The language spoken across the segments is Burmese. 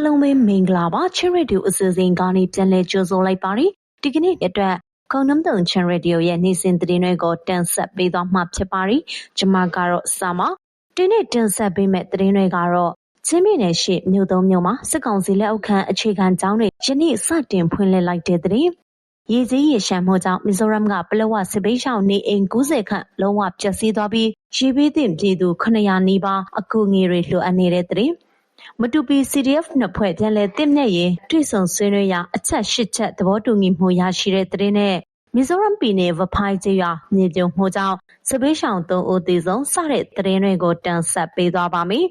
အားလုံးပဲမင်္ဂလာပါချင်းရေဒီယိုအစီအစဉ်ကနေပြန်လည်ကြိုဆိုလိုက်ပါတယ်ဒီကနေ့အတွက်ခုံနှမ်တုံချင်းရေဒီယိုရဲ့နေ့စဉ်သတင်းတွေကိုတင်ဆက်ပေးသွားမှာဖြစ်ပါတယ်ကျွန်မကတော့စာမဒီနေ့တင်ဆက်ပေးမယ့်သတင်းတွေကတော့ချင်းပြည်နယ်ရှိမြို့သုံးမြို့မှာစစ်ကောင်စီလက်အောက်ခံအခြေခံကျောင်းတွေယနေ့စတင်ဖွင့်လှစ်လိုက်တဲ့သတင်းရေကြီးရေရှမ်းမှုကြောင့်မီဇိုရမ်ကပလောဝစစ်ပေးရှောင်းနေအိမ်90ခန့်လုံးဝပျက်စီးသွားပြီးရေဘေးသင့်ပြည်သူ900နီးပါးအကူအငွေတွေလိုအပ်နေတဲ့သတင်း မတူပီ CDF နှစ်ဖွဲ့ပြန်လည်တင့်မြတ်ရေးတွေ့ဆုံဆွေးနွေးရာအချက်၈ချက်သဘောတူညီမှုရရှိတဲ့သတင်းနဲ့မီဇိုရမ်ပြည်နယ်ဝဖိုင်ကျေးရွာမြေပြုံမှုကြောင့်စပေးရှောင်း၃ဦးသေဆုံးစတဲ့သတင်းတွေကိုတင်ဆက်ပေးသွားပါမယ်။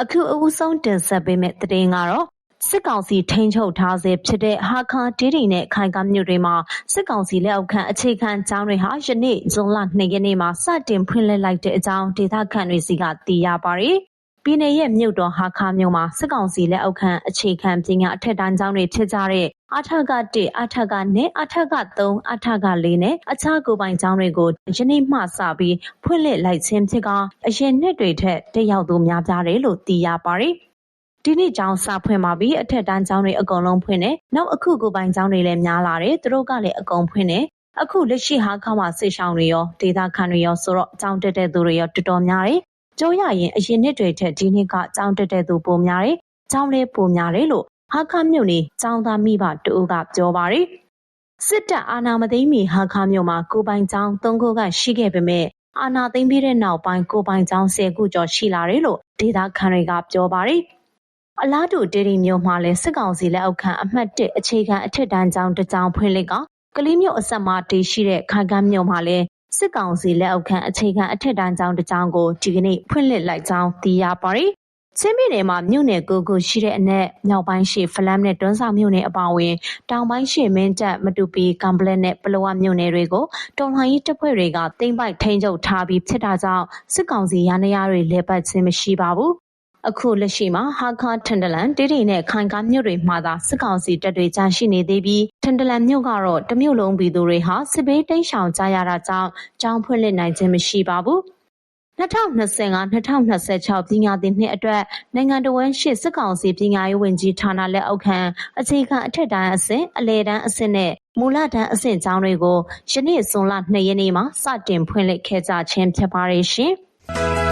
အခုအဦးဆုံးတင်ဆက်ပေးမယ့်သတင်းကတော့ စစ်ကောင်စီထိန်းချုပ်ထားဆဲဖြစ်တဲ့ဟာခါဒေဒီနဲ့ခိုင်ကမြို့တွေမှာစစ်ကောင်စီလက်အောက်ခံအခြေခံကျောင်းတွေဟာယနေ့ဇွန်လ2ရက်နေ့မှာစတင်ဖွင့်လှစ်လိုက်တဲ့အကြောင်းဒေသခံတွေစီကသိရပါတယ်။ပြည်내ရဲ့မြို့တော်ဟာခါမြို့မှာစစ်ကောင်စီလက်အောက်ခံအခြေခံပညာအထက်တန်းကျောင်းတွေဖြစ်ကြတဲ့အထက်က1အထက်က2အထက်က3အထက်က4နဲ့အခြားကိုပိုင်ကျောင်းတွေကိုယနေ့မှစပြီးဖွင့်လှစ်လိုက်ခြင်းဖြစ်ကအရင်နှစ်တွေထက်တက်ရောက်သူများပြားတယ်လို့သိရပါတယ်။ ဒီနေ့ကျောင်းစာဖွင့်ပါပြီအထက်တန်းကျောင်းတွေအကုန်လုံးဖွင့်တယ်နောက်အခုကိုပိုင်ကျောင်းတွေလည်းများလာတယ်သူတို့ကလည်းအကုန်ဖွင့်တယ်အခုလက်ရှိဟာခါမှာဆေးရှောင်းတွေရောဒေတာခန်တွေရောဆိုတော့ကျောင်းတက်တဲ့သူတွေရောတော်တော်များတယ်ကျိုးရရင်အရင်နှစ်တွေထက်ဒီနှစ်ကကျောင်းတက်တဲ့သူပိုများတယ်ကျောင်းလေးပိုများတယ်လို့ဟာခါမြို့နေကျောင်းသားမိဘတူကပြောပါတယ်စစ်တပ်အာဏာမသိမ်းမီဟာခါမြို့မှာကိုပိုင်ကျောင်း၃ခုကရှိခဲ့ပေမဲ့အာဏာသိမ်းပြီးတဲ့နောက်ပိုင်းကိုပိုင်ကျောင်း၁၀ခုကျော်ရှိလာတယ်လို့ဒေတာခန်တွေကပြောပါတယ်။ အလားတူဒေဒီမြို့မှာလည်းစစ်ကောင်စီလက်အောက်ခံအမှတ်၁အခြေခံအထက်တန်းကျောင်းတစ်ကျောင်းဖွင့်လှစ်ကကလေးမြို့အဆက်မှာတည်ရှိတဲ့ခိုင်ကမ်းမြို့မှာလည်းစစ်ကောင်စီလက်အောက်ခံအခြေခံအထက်တန်းကျောင်းတစ်ကျောင်းကိုဒီကနေ့ဖွင့်လှစ်လိုက်ကြောင်းသိရပါတယ်။ချင်းပြည်နယ်မှာမြို့နယ်ကိုကိုရှိတဲ့အနက်မြောက်ပိုင်းရှိဖလမ်နဲ့တွန်းဆောင်မြို့နယ်အပါအဝင်တောင်ပိုင်းရှိမင်းတပ်မတူပီကံပလက်နဲ့ပလောဝမြို့နယ်တွေကိုတော်လှန်ရေးတပ်ဖွဲ့တွေကတိမ့်ပိုက်ထိန်းချုပ်ထားပြီးဖြစ်တာကြောင့်စစ်ကောင်စီရန်ရတွေလဲပတ်ခြင်းမရှိပါဘူး အခုလက်ရှိမှာဟာခါထန်တလန်တေးတိနဲ့ခိုင်ကားမြို့တွေမှာသာစစ်ကောင်စီတပ်တွေကြာရှိနေသေးပြီးထန်တလန်မြို့ကတော့တမြို့လုံးပြည်သူတွေဟာစစ်ဘေးတိမ်းရှောင်ကြရတာကြောင့်ကြောင်းဖွင့်လှစ်နိုင်ခြင်းမရှိပါဘူး2025-2026ပညာသင်နှစ်အတွက်နိုင်ငံတော်ဝန်ရှိစစ်ကောင်စီပညာရေးဝန်ကြီးဌာနလက်အောက်ခံအခြေခံအထက်တန်းအဆင့်အလယ်တန်းအဆင့်နဲ့မူလတန်းအဆင့်ကျောင်းတွေကိုယနေ့ဇွန်လ2ရက်နေ့မှာစတင်ဖွင့်လှစ်ခဲ့ကြခြင်းဖြစ်ပါတယ်ရှင်။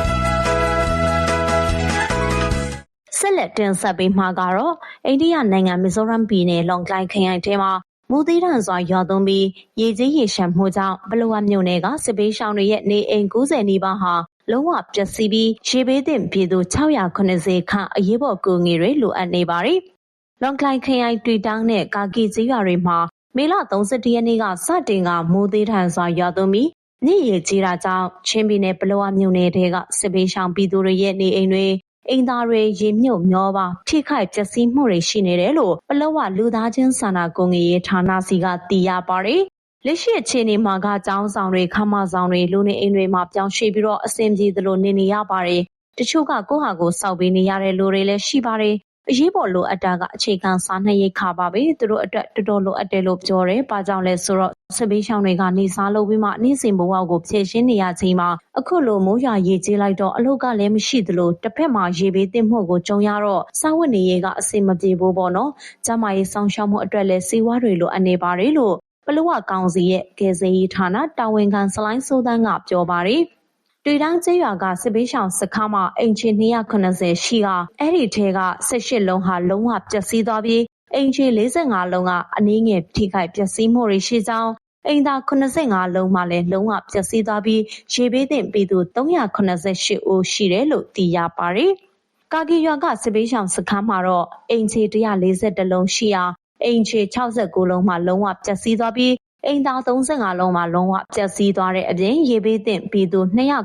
ဆက်လက်တင်ဆက်ပေးမှာကတော့အိန္ဒိယနိုင်ငံမီဇိုရမ်ပြည်နယ်လွန်ကလိုင်ခရိုင်ထဲမှာမူသီးထန်စွာရွာသွန်းပြီးရေကြီးရေရှမ်းမှုကြောင့်ပလောဝမြို့နယ်ကစစ်ပေးရှောင်းတွေရဲ့နေအိမ်90နီးပါးဟာလုံးဝပျက်စီးပြီးရေဘေးသင့်ပြည်သူ690ခန့်အရေးပေါ်ကူညီတွေလိုအပ်နေပါတယ်။လွန်ကလိုင်ခရိုင်တွေ့တောင်းနဲ့ကာကီကျေးရွာတွေမှာမေလ31ရက်နေ့ကစတင်ကမူသီးထန်စွာရွာသွန်းပြီးညရေကြီးတာကြောင့်ချင်းပြည်နယ်ပလောဝမြို့နယ်ထဲကစစ်ပေးရှောင်းပြည်သူတွေရဲ့နေအိမ်တွေ အိမ်သားတွေရေမြုပ်မျောပါထိခိုက်ပျက်စီးမှုတွေရှိနေတယ်လို့ပလောဝလူသားချင်းစာနာကူညီရေးဌာနစီကသိရပါတယ်။လက်ရှိအခြေအနေမှာကကျောင်းဆောင်တွေခမဆောင်တွေလူနေအိမ်တွေမှာပြောင်းရွှေ့ပြီးတော့အဆင်ပြေသလိုနေနေရပါတယ်။တချို့ကကိုယ့်ဟာကိုယ်စောက်ပေးနေရတဲ့လူတွေလည်းရှိပါတယ် အရေးပေါ်လိုအပ်တာကအခြေခံစားနပ်ရိက္ခာပါပဲသူတို့အတွက်တော်တော်လိုအပ်တယ်လို့ပြောတယ်။ဘာကြောင့်လဲဆိုတော့စစ်ဘေးရှောင်တွေကနေစားလုပ်ပြီးမှနေ့စဉ်ဘဝကိုဖြည့်ရှင်းနေရချိန်မှာအခုလိုမိုးရွာရေကြီးလိုက်တော့အလုပ်ကလည်းမရှိသလိုတစ်ဖက်မှာရေဘေးတင်မှုကိုကြုံရတော့စားဝတ်နေရေးကအဆင်မပြေဘူးပေါ့နော်။ကျမရေးဆောင်ရှောက်မှုအတွက်လည်းစေဝါတွေလိုအပ်နေပါတယ်လို့ပလောဝကောင်စီရဲ့ကယ်ဆယ်ရေးဌာနတာဝန်ခံစလိုင်းစိုးတန်းကပြောပါတယ်။ တွေ့တောင်းကျေးရွာက စစ်ပေးရှောင်စခန်းမှာအင်ချီ290ရှိကအဲ့ဒီထဲက18လုံးဟာ လုံးဝပျက်စီးသွားပြီးအင်ချီ45လုံးက အနည်းငယ် ထိခိုက်ပျက်စီးမှုတွေရှိကြောင်း အိမ်သာ85လုံးမှလည်း လုံးဝပျက်စီးသွားပြီး ရေဘေးသင့်ပြည်သူ388ဦး ရှိတယ်လို့ သိရပါတယ်။ကာဂီရွာက စစ်ပေးရှောင်စခန်းမှာတော့အင်ချီ140လုံးရှိရာအင်ချီ69လုံးမှလုံးဝပျက်စီးသွားပြီး အိမ်သား35လုံးမှာလုံးဝပျက်စီးသွားတဲ့အပြင်ရေဘေးသင့်ပြည်သူ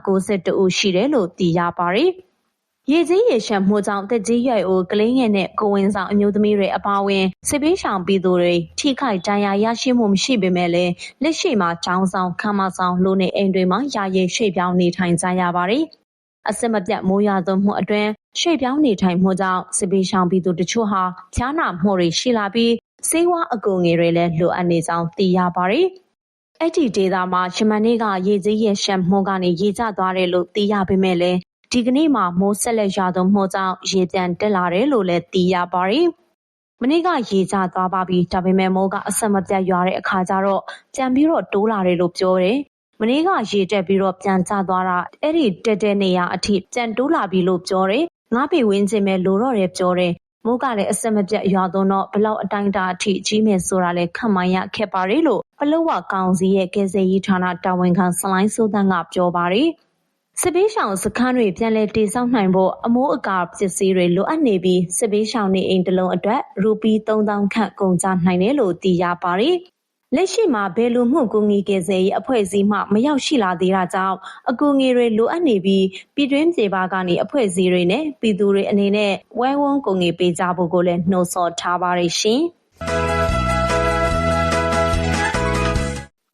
292ဦးရှိတယ်လို့သိရပါတယ်။ရေကြီးရေရှမ်းမှုကြောင့်တက်ကြီးရွယ်အိုကလေးငယ်နဲ့ကိုဝင်ဆောင်အမျိုးသမီးတွေအပါအဝင်စစ်ပေးရှောင်ပြည်သူတွေထိခိုက်ဒဏ်ရာရရှိမှုမရှိပေမဲ့လည်းလက်ရှိမှာចောင်းဆောင်ခမ်းမဆောင်လူနေအိမ်တွေမှာယာယီရွှေ့ပြောင်းနေထိုင်ကြရပါတယ်။အစမပြတ်မိုးရွာသွန်းမှုအတွင်းရွှေ့ပြောင်းနေထိုင်မှုကြောင့်စစ်ပေးရှောင်ပြည်သူတချို့ဟာဖျားနာမှုတွေရှိလာပြီး ဆေးဝါးအကူအညီတွေလည်း လိုအပ်နေကြောင်း သိရပါတယ်။အဲ့ဒီဒေသမှာ ယမန်နေ့က ရေကြီးရေရှမ်းမှုကနေ ရေကျသွားတယ်လို့ သိရပေမဲ့လည်း ဒီကနေ့မှမိုးဆက်လက်ရွာသွန်းမှုကြောင့် ရေပြန်တက်လာတယ်လို့လည်း သိရပါတယ်။မနေ့က ရေကျသွားပါပြီ ဒါပေမဲ့ မိုးက အဆက်မပြတ်ရွာတဲ့အခါကျတော့ ပြန်ပြီးတော့ တိုးလာတယ်လို့ ပြောတယ်။မနေ့က ရေတက်ပြီးတော့ ပြန်ကျသွားတာ အဲ့ဒီတက်တဲ့နေရာအထိ ပြန်တိုးလာပြီလို့ ပြောတယ်။ငါးပေဝင်းချင်းပဲ လိုတော့တယ် ပြောတယ်။ မိုးကလည်းအဆက်မပြတ်ရွာသွန်းတော့ဘလောက်အတိုင်းအတာအထိကြီးမယ်ဆိုတာလည်းခန့်မှန်းရခက်ပါတယ်လို့ပလောဝကောင်စီရဲ့ကယ်ဆယ်ရေးဌာနတာဝန်ခံဆလိုင်းစိုးတန်းကပြောပါတယ်။စစ်ပေးရှောင်စခန်းတွေပြန်လည်တည်ဆောက်နိုင်ဖို့အမိုးအကာပစ္စည်းတွေလိုအပ်နေပြီးစစ်ပေးရှောင်နေအိမ်တစ်လုံးအတွက်ရူပီ3000ခန့်ကုန်ကျနိုင်တယ်လို့သိရပါတယ်။ လက်ရှိမှာဘယ်လိုမှုကူညီကယ်ဆယ်ရေးအဖွဲ့အစည်းမှ မရောက်ရှိလာသေးတာကြောင့် အကူအညီတွေ လိုအပ်နေပြီး ပြည်တွင်းပြည်ပကနေ အဖွဲ့အစည်းတွေနဲ့ ပြည်သူတွေအနေနဲ့ဝဲဝန်းကူညီပေးကြဖို့ကိုလည်း နှိုးဆော်ထားပါတယ်ရှင်။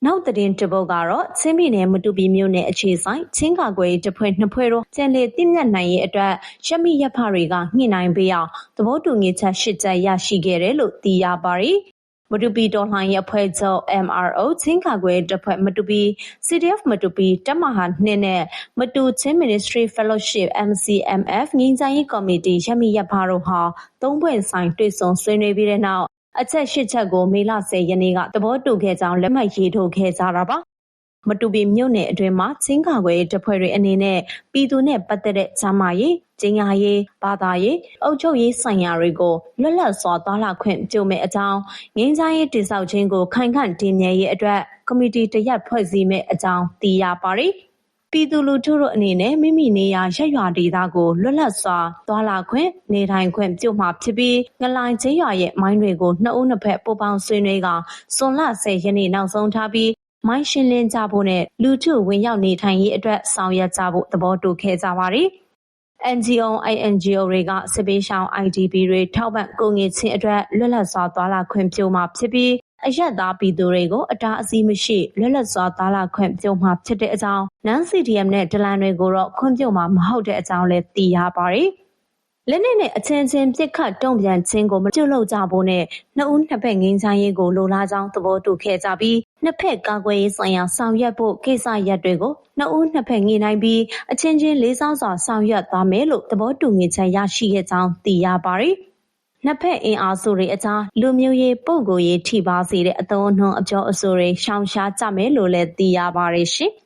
နောက်သတင်းတစ်ပုဒ်ကတော့ ချင်းပြည်နယ်မတူပီမြို့နယ်အခြေဆိုင်ချင်းကာကွယ်တပ်ဖွဲ့နှစ်ဖွဲ့တို့ကျန်လေတင့်မြတ်နိုင်ရဲ့အတွက်ရမီရဖတွေက ညှိနှိုင်းပေးအောင် သဘောတူညီချက်ရှစ်ချက် ရရှိခဲ့တယ်လို့ သိရပါတယ်။ မတူပီတော်လှန်ရေးအဖွဲ့ချုပ် MRO ချင်းကာကွယ်တပ်ဖွဲ့မတူပီ CDF မတူပီတပ်မဟာ2နဲ့မတူချင်း Ministry Fellowship MCMF ငင်းချိုင်းကော်မတီရမီရဖတို့ဟာသုံးပွင့်ဆိုင်တွေ့ဆုံဆွေးနွေးပြီးတဲ့နောက်အချက်ရှစ်ချက်ကိုမေလ10ရက်နေ့ကသဘောတူခဲ့ကြောင်းလက်မှတ်ရေးထိုးခဲ့ကြတာပါ မတူပီမြို့နယ်အတွင်းမှာချင်းကာကွယ်တပ်ဖွဲ့တွေအနေနဲ့ပြည်သူနဲ့ပတ်သက်တဲ့ချမ်းမာရေး၊ကျင်းညာရေး၊ဘာသာရေး၊အုပ်ချုပ်ရေးဆိုင်ရာတွေကိုလွတ်လပ်စွာသွားလာခွင့်ပြုမဲ့အကြောင်းငင်းချိုင်းရေးတိစောက်ခြင်းကိုခိုင်ခန့်တည်မြဲရေးအတွက်ကော်မတီတရက်ဖွဲ့စည်းမဲ့အကြောင်းသိရပါတယ်။ပြည်သူလူထုတို့အနေနဲ့မိမိနေရာရပ်ရွာဒေသကိုလွတ်လပ်စွာသွားလာခွင့်နေထိုင်ခွင့်ပြုမှာဖြစ်ပြီးငလိုင်ကျေးရွာရဲ့မိုင်းတွေကိုနှစ်ဦးနှစ်ဖက်ပူးပေါင်းဆွေးနွေးကစွန်လ10ရက်နေ့နောက်ဆုံးထားပြီး မိုင်းရှင်းလင်းကြဖို့နဲ့ လူထုဝင်ရောက်နေထိုင်ရေးအတွက် ဆောင်ရွက်ကြဖို့ သဘောတူခဲ့ကြပါတယ်။ NGO INGO တွေက စစ်ပေးရှောင်း IDP တွေ ထောက်ပံ့ကူညီခြင်းအတွက် လွတ်လပ်စွာ သွားလာခွင့်ပြုမှာဖြစ်ပြီး အရက်သားပြည်သူတွေကို အတားအဆီးမရှိ လွတ်လပ်စွာသားလာခွင့်ပြုမှာဖြစ်တဲ့အကြောင်းနန်း CDM နဲ့ ဒလန်တွေကိုတော့ ခွင့်ပြုမှာ မဟုတ်တဲ့အကြောင်းလည်း သိရပါတယ်။ လက်နက်နဲ့အချင်းချင်းပြစ်ခတ်တုံ့ပြန်ခြင်းကိုမပြုလုပ်ကြဖို့နဲ့နှစ်ဦးနှစ်ဖက်ငင်းချမ်းရေးကိုလိုလားကြောင်းသဘောတူခဲ့ကြပြီးနှစ်ဖက်ကာကွယ်ရေးဆိုင်ရာဆောင်ရွက်ဖို့ကိစ္စရပ်တွေကိုနှစ်ဦးနှစ်ဖက်ငြိနိုင်ပြီးအချင်းချင်းလေးစားစွာဆောင်ရွက်သွားမယ်လို့သဘောတူညီချက်ရရှိခဲ့ကြောင်းသိရပါတယ်။နှစ်ဖက်အင်အားစုတွေအကြားလူမျိုးရေးပုဂ္ဂိုလ်ရေးထိပါစေတဲ့အသုံးအနှုန်းအပြောအဆိုတွေရှောင်ရှားကြမယ်လို့လည်းသိရပါတယ်ရှင်။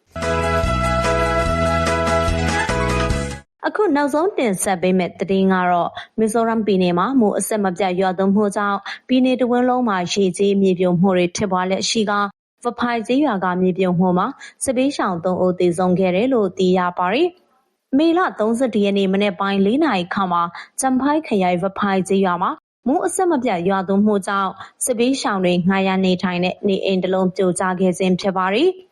အခုနောက်ဆုံးတင်ဆက်ပေးမယ့်သတင်းကတော့မီဇိုရမ်ပြည်နယ်မှာမူအဆက်မပြတ်ရွာသွန်းမှုကြောင့်ပြည်နယ်တဝန်းလုံးမှာရေကြီးမြေပြိုမှုတွေဖြစ်ပွားလက်ရှိကဗဖိုင်ကျေးရွာကမြေပြိုမှုမှာစပေးရှောင်၃ဦးသေဆုံးခဲ့တယ်လို့သိရပါတယ်။မေလ31ရက်နေ့မနက်ပိုင်း၄နာရီခန့်မှာကျမ်ဖိုက်ခရိုင်ဝဖိုင်ကျေးရွာမှာမူးအဆက်မပြတ်ရွာသွန်းမှုကြောင့်စစ်ပေးရှောင်တွေငှားရနေထိုင်တဲ့နေအိမ်တစ်လုံးပြိုကျခဲ့ခြင်းဖြစ်ပါတယ်။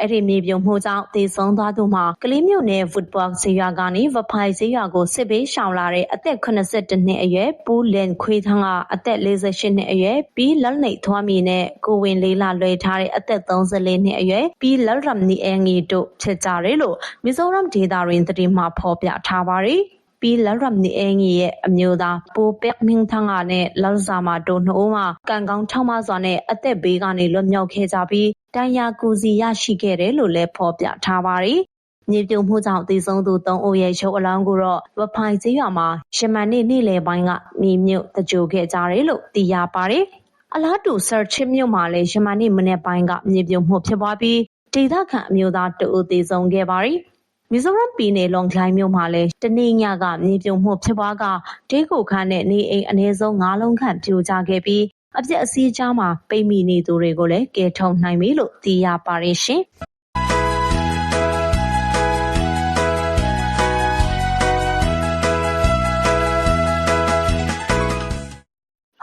အဲ့ဒီမြေပြုံမှုကြောင့်သေဆုံးသွားသူမှာကလေးမြို့နယ် Football ဈေးရွာကနေဝဖိုင်ဈေးရွာကိုစစ်ပေးရှောင်လာတဲ့အသက်82နှစ်အရွယ်ပူးလင်ခွေးထန်းကအသက်48နှစ်အရွယ်ပြီးလက်နေထွားမီနဲ့ကိုဝင်လေးလာလွှဲထားတဲ့အသက်34နှစ်အရွယ်ပြီးလက်ရမ်နီအငီတို့ဖြစ်ကြတယ်လို့မီဇိုရမ်ဒေတာရင်းသတင်းမှဖော်ပြထားပါတယ် ပြီးလရမ်နီအင်းကြီးရဲ့အမျိုးသားပိုပက်မင်းထန်ကနဲ့လလဇာမာတို့နှစ်ဦးမှကန်ကောင်းထောက်မစွာနဲ့အသက်ဘေးကနေလွတ်မြောက်ခဲ့ကြပြီးတန်ရာကူစီရရှိခဲ့တယ်လို့လည်းဖော်ပြထားပါတယ်။မြေပြုံမှုကြောင့်သေဆုံးသူ၃ဦးရဲ့ရုပ်အလောင်းကိုတော့ဝဖိုင်ကျေးရွာမှာရှမန်နေ့နေ့လယ်ပိုင်းကမြေမြုပ်တကြိုခဲ့ကြတယ်လို့သိရပါတယ်။အလားတူဆာချစ်မြို့မှာလည်းရှမန်နေ့မနေ့ပိုင်းကမြေပြုံမှုဖြစ်ပွားပြီးဒေသခံအမျိုးသားတအုပ်သေဆုံးခဲ့ပါတယ်။ မီဇိုရမ်ပြည်နယ်လွန်ကလိုင်းမြို့မှာလည်း တနေ့ညက မြေပြုံမှုဖြစ်ပွားကဒေးကိုခန်းနဲ့ နေအိမ် အနည်းဆုံး ၅ လုံးခန့် ပြိုကျခဲ့ပြီး အပျက်အစီးကြားမှာ ပိတ်မိနေသူတွေကိုလည်း ကယ်ထုတ်နိုင်ပြီလို့ သိရပါတယ်ရှင်။